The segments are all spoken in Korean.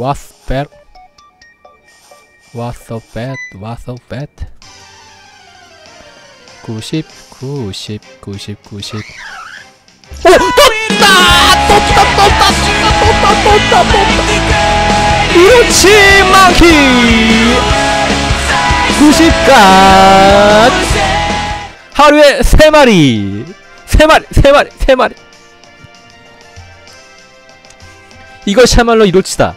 What's bad? What's so bad? What's so bad? 90, 90, 90, 90. 오! 떴다! 떴다! 떴다! 떴다! 떴다! 떴다! 이렇지 마키! 90간! 하루에 3마리! 3마리! 3마리! 3마리! 이것이야말로 이로치다.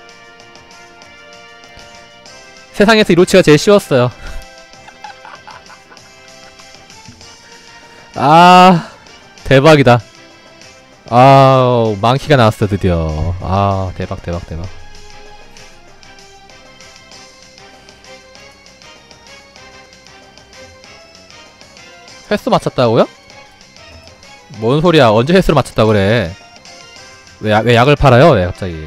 세상에서 이로치가 제일 쉬웠어요. 아, 대박이다. 아, 만키가 나왔어, 드디어. 아, 대박, 대박, 대박. 횟수 맞췄다고요? 뭔 소리야, 언제 횟수를 맞췄다 그래. 왜, 야- 왜 약을 팔아요? 왜 갑자기?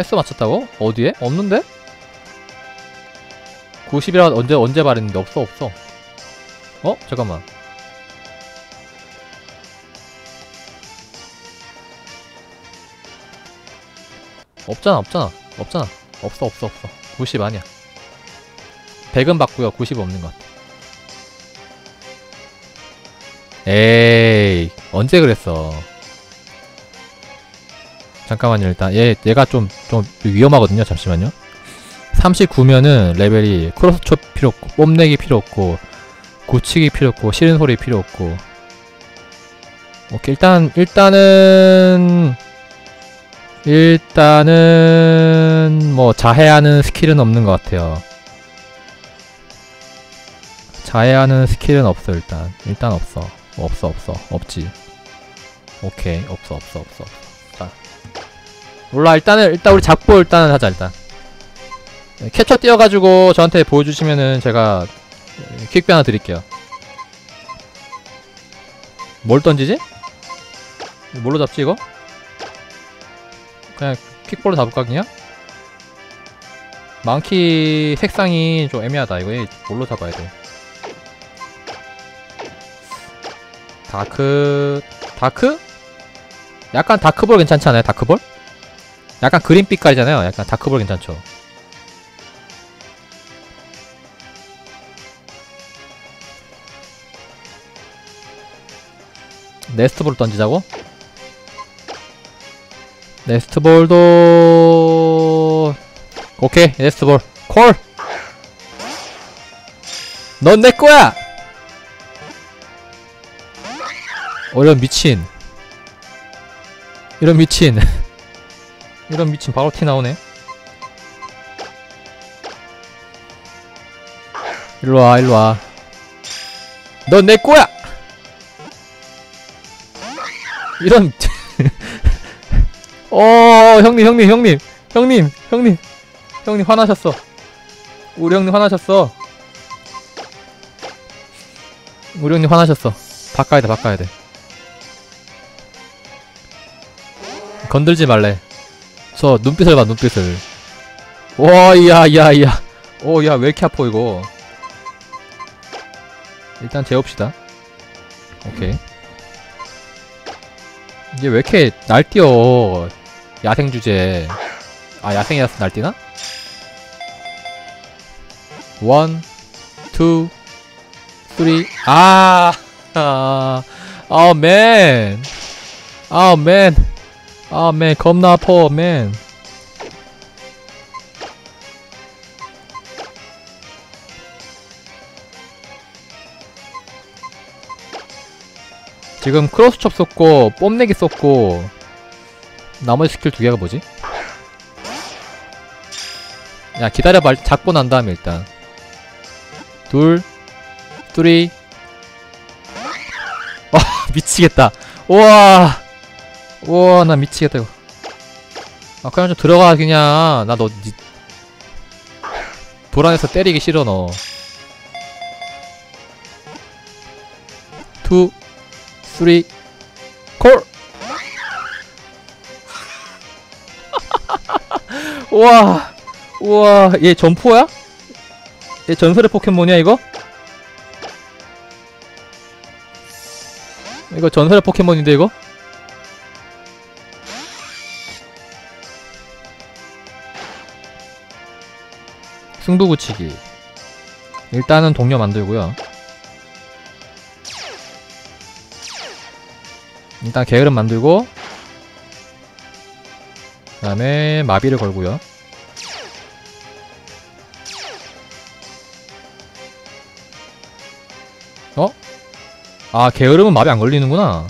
횟수 맞췄다고? 어디에? 없는데? 90이라 언제 언제 말했는데 없어 없어. 어? 잠깐만. 없잖아 없잖아 없잖아 없어 없어 없어 90 아니야 100은 받고요 90이 없는 것 같아 에이 언제 그랬어 잠깐만요 일단. 얘 얘가 좀 좀 위험하거든요 잠시만요. 39면은 레벨이 크로스촉 필요 없고 뽐내기 필요 없고 고치기 필요 없고 싫은 소리 필요 없고. 오케이 일단 일단은 일단은 뭐 자해하는 스킬은 없는 것 같아요. 자해하는 스킬은 없어 일단. 일단 없어. 없어 없어. 없지. 오케이 없어 없어 없어 없어. 자 몰라 일단은 일단 우리 잡고 일단은 하자 일단 네, 캡처 띄워가지고 저한테 보여주시면은 제가 퀵비 하나 드릴게요 뭘 던지지? 뭘로 잡지 이거? 그냥 퀵볼로 잡을까 그냥? 망키 색상이 좀 애매하다 이거 얘 뭘로 잡아야 돼 다크 다크? 약간 다크볼 괜찮지 않아요 다크볼? 약간 그린 빛깔이잖아요 약간 다크볼 괜찮죠 네스트볼 던지자고? 네스트볼도 오케이 네스트볼 콜! 넌 내 거야! 어 이런 미친 이런 미친 이런 미친 바로 티 나오네. 일로와 일로와. 넌내 거야! 이런 어 형님 형님 형님 형님 형님 형님 화나셨어. 우리 형님 화나셨어. 우리 형님 화나셨어. 바꿔야 돼 바꿔야 돼. 건들지 말래 저 눈빛을 봐 눈빛을. 와야야야. 오야 왜 이렇게 아파 이거? 일단 재웁시다. 오케이. 이게 왜 이렇게 날뛰어 야생 주제? 아 야생이라서 날뛰나? 원, 투, 쓰리 아, 아, 아, 맨, 아, 맨, 아, 맨, 겁나 아파, 맨. 지금 크로스첩 썼고 뽐내기 썼고 나머지 스킬 두 개가 뭐지? 야 기다려봐. 잡고 난 다음에 일단. 둘 쓰리. 와 미치겠다. 우와 우와 나 미치겠다 이거 아 그냥 좀 들어가 그냥 나 너 니... 불안해서 때리기 싫어 너 투, 쓰리, 콜! 우와, 우와, 얘 전포야? 얘 전설의 포켓몬이야, 이거? 이거 전설의 포켓몬인데 이거? 승부 붙이기. 일단은 동료 만들고요. 일단 게으름 만들고 그 다음에 마비를 걸고요. 어? 아 게으름은 마비 안 걸리는구나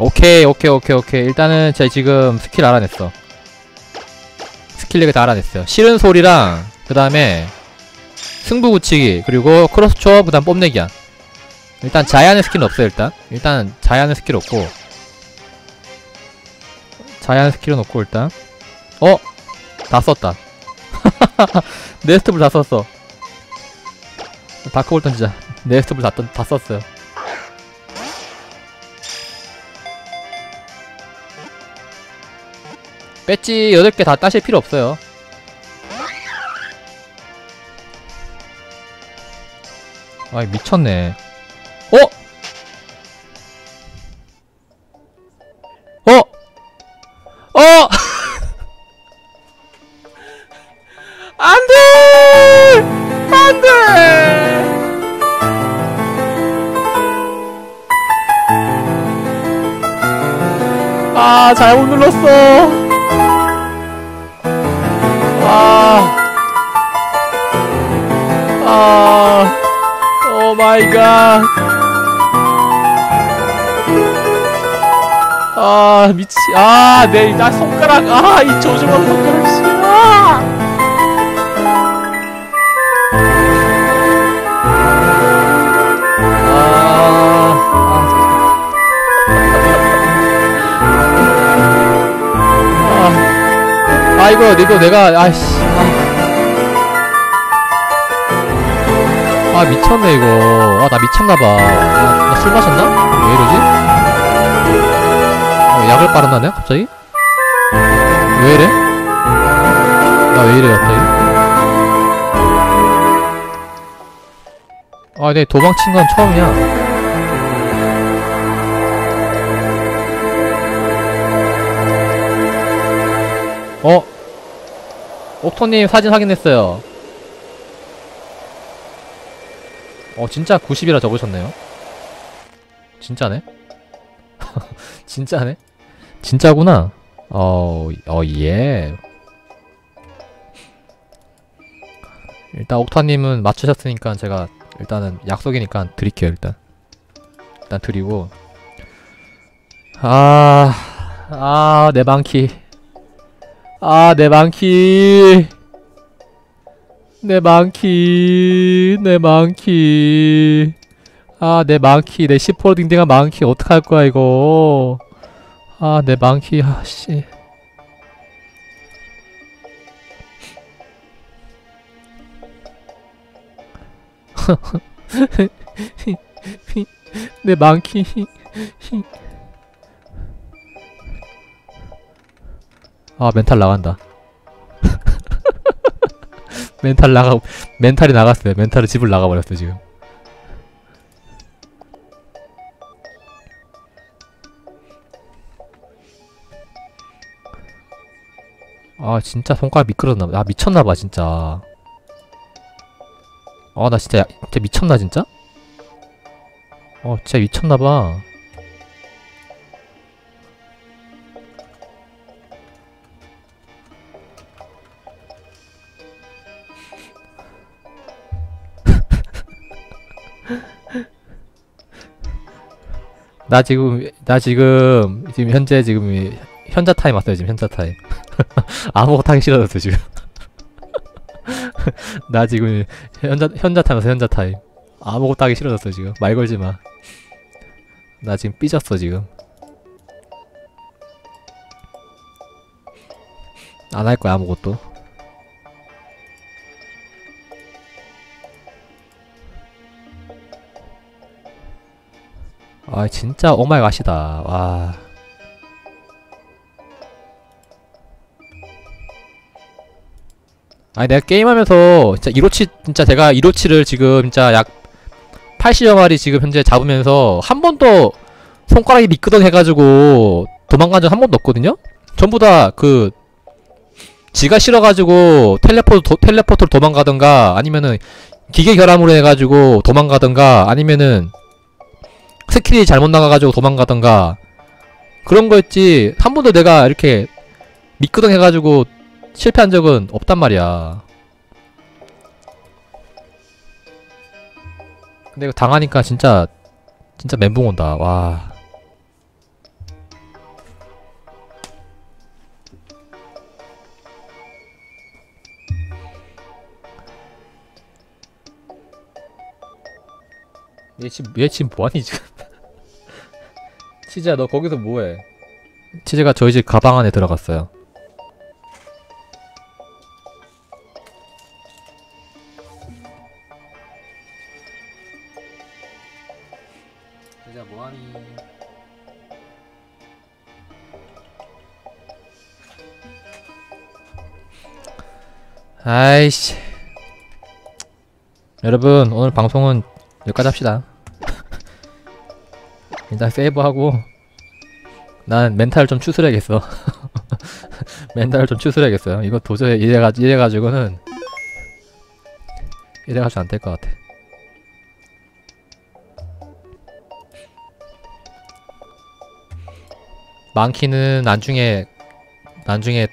오케이 오케이 오케이 오케이. 일단은 제가 지금 스킬 알아냈어. 스킬 렉을 다 알아냈어요. 싫은 소리랑 그 다음에 승부 붙이기 그리고 크로스 초업 그 다음 뽐내기야. 일단 자야하는 스킬은 없어요 일단. 일단 자야하는 스킬 없고. 자야하는 스킬은 없고 일단. 어? 다 썼다. 네스트블 다 썼어. 다크볼 던지자 네스트블 다, 던- 다 썼어요 배지 8개 다 따실 필요 없어요 아이 미쳤네 어? 어? 어? 안돼! 안돼! 아 잘못 눌렀어 오 마이 갓. 아, 미치, 아, 내, 나 손가락, 아, 이 조종한 손가락, 씨, 아! 아, 아, 이거, 이거 내가, 아이씨. 아, 아 미쳤네, 이거. 아, 나 미쳤나봐. 나술 마셨나? 왜 이러지? 어, 약을 빨았나, 내가? 갑자기? 왜 이래? 나 왜 이래, 갑자기? 아, 내 도망친 건 처음이야. 어? 옥토님 사진 확인했어요. 어, 진짜 90이라 적으셨네요. 진짜네? 진짜네? 진짜구나. 어, 어, 예. 일단 옥타님은 맞추셨으니까 제가 일단은 약속이니까 드릴게요, 일단. 일단 드리고. 아, 아, 내 방키. 아, 내 망키. 내 망키. 내 망키. 아, 내 망키. 내 10% 딩딩한 망키. 어떡할 거야, 이거. 아, 내 망키. 아, 씨. 내 망키. 아 멘탈 나간다 멘탈 나가 멘탈이 나갔어요. 멘탈이 집을 나가버렸어 지금. 아 진짜 손가락 미끄러졌나봐. 아 미쳤나봐 진짜. 아 나 진짜 야- 진짜 미쳤나 진짜? 어 진짜 미쳤나봐 나 지금 나 지금 지금 현재 지금 이- 현자 타임 왔어요 지금 현자 타임. 아무것도 하기 싫어졌어 지금. 나 지금 현자 현자 타임 왔어 현자 타임. 아무것도 하기 싫어졌어 지금. 말 걸지 마 나 지금 삐졌어 지금. 안 할 거야 아무것도 아 진짜 오마이갓이다 와 아니 내가 게임하면서 진짜 1호치 진짜 제가 1호치를 지금 진짜 약 80여 마리 지금 현재 잡으면서 한 번도 손가락이 미끄덩 해가지고 도망간 적 한 번도 없거든요? 전부 다 그 지가 싫어가지고 텔레포트 도, 텔레포트로 도망가던가 아니면은 기계 결함으로 해가지고 도망가던가 아니면은 스킬이 잘못 나가가지고 도망가던가 그런 거였지. 한 번도 내가 이렇게 미끄덩 해가지고 실패한 적은 없단 말이야. 근데 이거 당하니까 진짜 진짜 멘붕 온다. 와. 얘 지금 얘 지금 뭐하니 지금 치즈야 너 거기서 뭐해? 치즈가 저희 집 가방 안에 들어갔어요. 치즈야 뭐하니? 아이씨. 여러분 오늘 방송은 여기까지 합시다 일단 세이브하고 난 멘탈 좀 추스려야겠어. 멘탈 좀 추스려야겠어요. 이거 도저히 이래가, 이래가지고는 이래가지고 안 될 것 같아. 많기는 나중에 나중에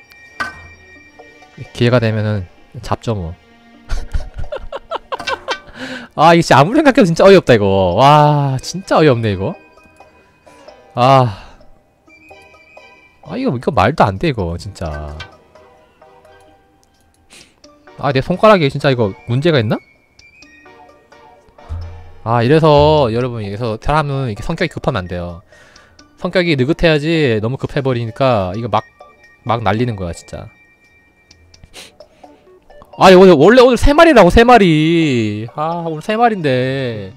기회가 되면은 잡죠 뭐. 아 이거 진짜 아무리 생각해도 진짜 어이없다 이거. 와 진짜 어이없네 이거 아. 아 이거 이거 말도 안 돼 이거 진짜. 아 내 손가락에 진짜 이거 문제가 있나? 아 이래서 여러분 이래서 사람은 이게 성격이 급하면 안 돼요. 성격이 느긋해야지 너무 급해버리니까 이거 막 막 날리는 거야 진짜. 아 오늘 원래 오늘 세 마리라고 세 마리. 아 오늘 세 마리인데